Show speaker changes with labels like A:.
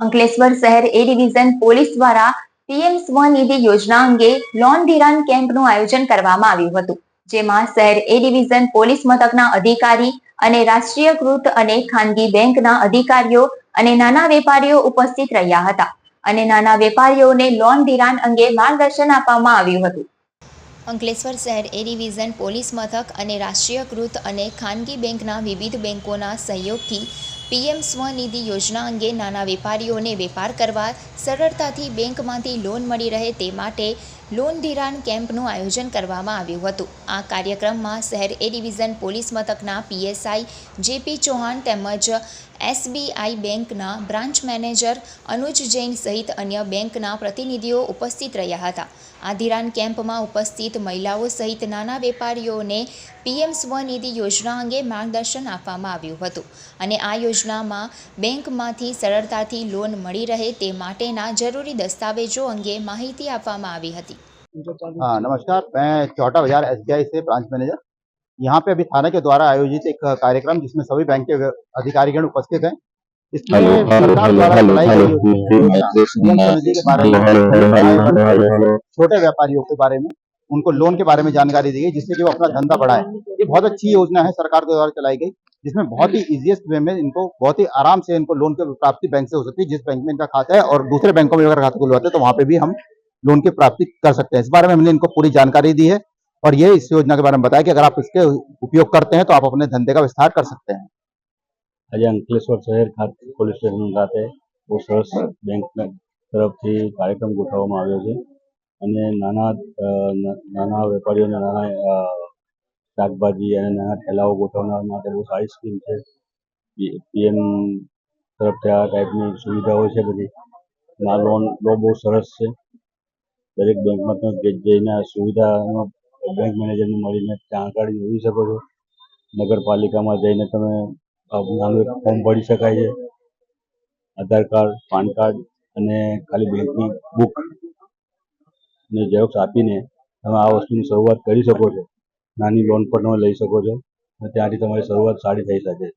A: અંકલેશ્વર શહેર A division police દ્વારા PM Svanidhi યોજના અંગે લોન ધિરાણ કેમ્પનું આયોજન કરવામાં આવ્યું હતું, જેમાં શહેર એ ડિવિઝન પોલીસ મથકના અધિકારી અને રાષ્ટ્રીયકૃત અને ખાનગી બેંકના અધિકારીઓ અને નાના વેપારીઓ ઉપસ્થિત રહ્યા હતા અને નાના વેપારીઓને લોન ધિરાણ અંગે માર્ગદર્શન આપવામાં આવ્યું હતું. અંકલેશ્વર શહેર એ ડિવિઝન પોલીસ મથક અને રાષ્ટ્રીયકૃત અને ખાનગી બેંકના વિવિધ બેંકોના સહયોગથી પીએમ સ્વનિધિ યોજના અંગે નાના વેપારીઓને વેપાર કરવા, સરળતાથી બેંકમાંથી લોન મળી રહે તે માટે લોન ધિરાણ કેમ્પનું આયોજન કરવામાં આવ્યું હતું. આ કાર્યક્રમમાં શહેર એ ડિવિઝન પોલીસ મથકના પીએસઆઈ જેપી ચૌહાણ તેમજ એસબીઆઈ બેંકના બ્રાન્ચ મેનેજર અનુજ જૈન સહિત અન્ય બેંકના પ્રતિનિધિઓ ઉપસ્થિત રહ્યા હતા. આધિરાન કેમ્પમાં ઉપસ્થિત મહિલાઓ સહિત નાના વેપારીઓને પીએમ સ્વનિધિ યોજના અંગે માર્ગદર્શન આપવામાં આવ્યું હતું અને આ યોજનામાં બેંકમાંથી સરળતાથી લોન મળી રહે તે માટેના જરૂરી દસ્તાવેજો અંગે માહિતી આપવામાં આવી હતી.
B: નમસ્કાર. મેં ચોટા બજાર એસબીઆઈ બ્રાન્ચ મેનેજર. यहाँ पे अभी थाने के द्वारा आयोजित एक कार्यक्रम जिसमें सभी बैंक के अधिकारीगण उपस्थित हैं। इसमें सरकार द्वारा छोटे व्यापारियों के बारे में उनको लोन के बारे में जानकारी दी गई जिससे कि वो अपना धंधा बढ़ाए। ये बहुत अच्छी योजना है सरकार के द्वारा चलाई गई जिसमें बहुत ही इजिएस्ट वे में इनको बहुत ही आराम से इनको लोन की प्राप्ति बैंक से हो सकती है जिस बैंक में इनका खाता है और दूसरे बैंकों में अगर खाता खुलवाते हैं तो वहाँ पे भी हम लोन की प्राप्ति कर सकते हैं। इस बारे में हमने इनको पूरी जानकारी दी है। और ये इस योजना के बारे में बताया कि अगर आप इसके उपयोग करते हैं तो आप अपने धंधे का विस्तार कर सकते हैं
C: આજે અંકલેશ્વર શહેર ખાતે પોલીસ સ્ટેશન ખાતે બહુ સરસ બેંક તરફથી કાર્યક્રમ ગોઠવવામાં આવ્યો છે અને નાના અ, ના- નાના વેપારીઓને નાના અ, શાકભાજી અને નાના ઠેલાઓ ગોઠવનાર માટે બહુ સારી સ્કીમ છે પીએમ તરફથી આ ટાઈપની સુવિધાઓ છે બધી અને આ લોન લો બહુ સરસ છે દરેક બેંકમાં તમે જે- જઈને આ સુવિધાનો બેંક મેનેજરને મળીને જાણકારી મેળવી શકો છો. નગરપાલિકામાં જઈને તમે નાનું ફોર્મ ભરી શકાય છે. આધાર કાર્ડ, પાન કાર્ડ અને ખાલી બેંકની બુક ને ઝેરોક્ષ આપીને તમે આ વસ્તુની શરૂઆત કરી શકો છો. નાની લોન પણ તમે લઈ શકો છો અને ત્યાંથી તમારી શરૂઆત સારી થઈ શકે છે.